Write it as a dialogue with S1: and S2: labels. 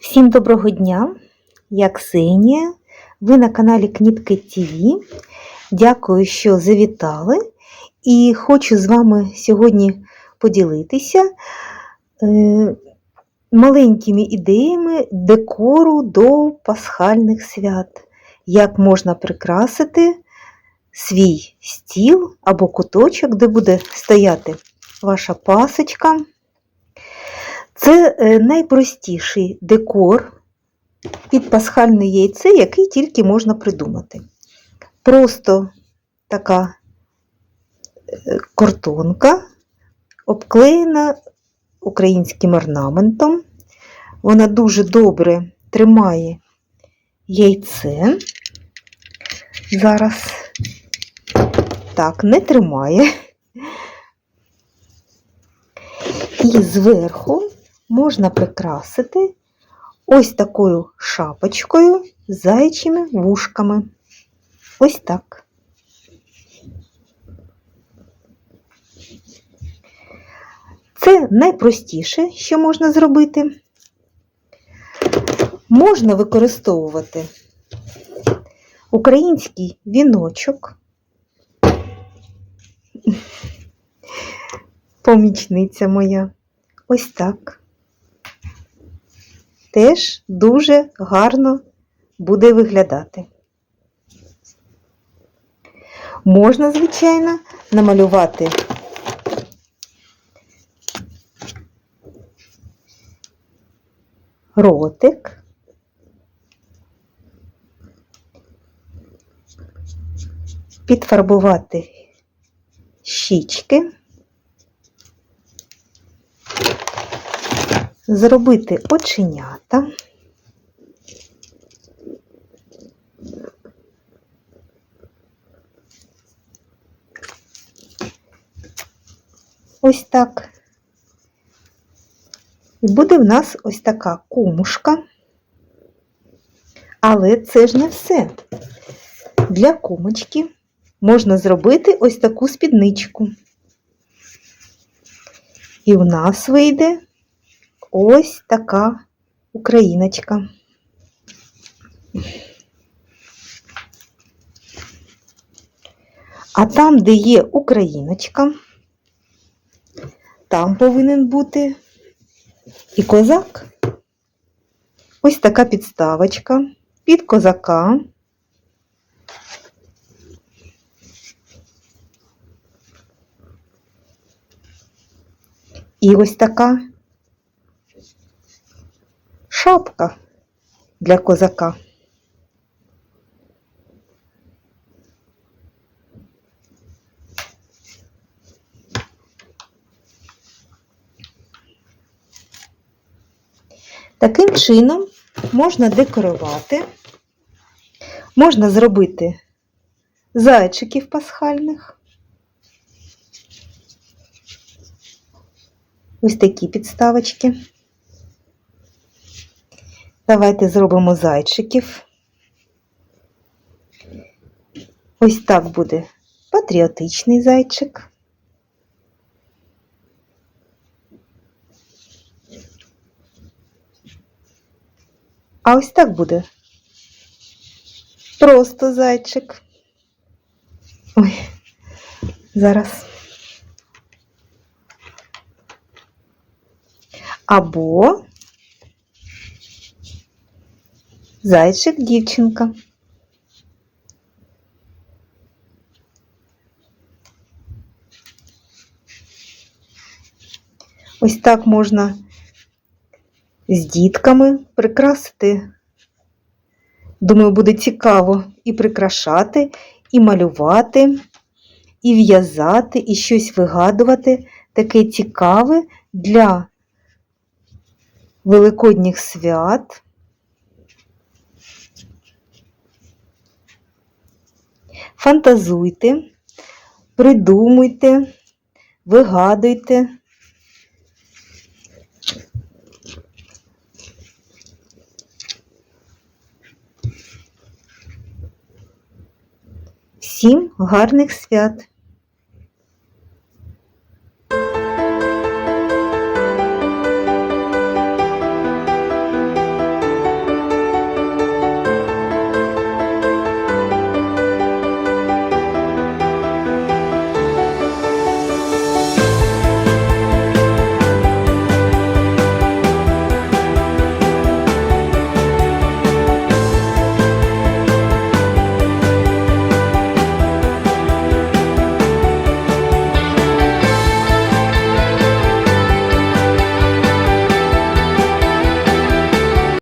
S1: Всім доброго дня! Я Ксенія. Ви на каналі Кніпки ТВ. Дякую, що завітали. І хочу з вами сьогодні поділитися е, маленькими ідеями декору до пасхальних свят. Як можна прикрасити свій стіл або куточок, де буде стояти ваша пасочка. Це е, найпростіший декор під пасхальне яйце, який тільки можна придумати. Просто така е, картонка, обклеєна українським орнаментом. Вона дуже добре тримає яйце. Зараз так, не тримає. І зверху можна прикрасити ось такою шапочкою з зайчими вушками. Ось так. Це найпростіше, що можна зробити. Можна використовувати український віночок, помічниця моя. Ось так. Теж дуже гарно буде виглядати. Можна, звичайно, намалювати ротик. Підфарбувати щічки. Зробити оченята. Ось так. І буде в нас ось така кумушка. Але це ж не все. Для кумочки можна зробити ось таку спідничку. І в нас вийде ось така україночка. А там, де є україночка, там повинен бути і козак. Ось така підставочка під козака. І ось така шапка для козака. Таким чином можна декорувати, можна зробити зайчиків пасхальних. Ось такі підставочки. Давайте зробимо зайчиків. Ось так буде патріотичний зайчик. А ось так буде просто зайчик. Ой, зараз. Або Зайчик дівчинка. Ось так можна з дітками прикрасити. Думаю, буде цікаво і прикрашати, і малювати, і в'язати, і щось вигадувати таке цікаве для великодніх свят. Фантазуйте, придумуйте, вигадуйте. Всім гарних свят!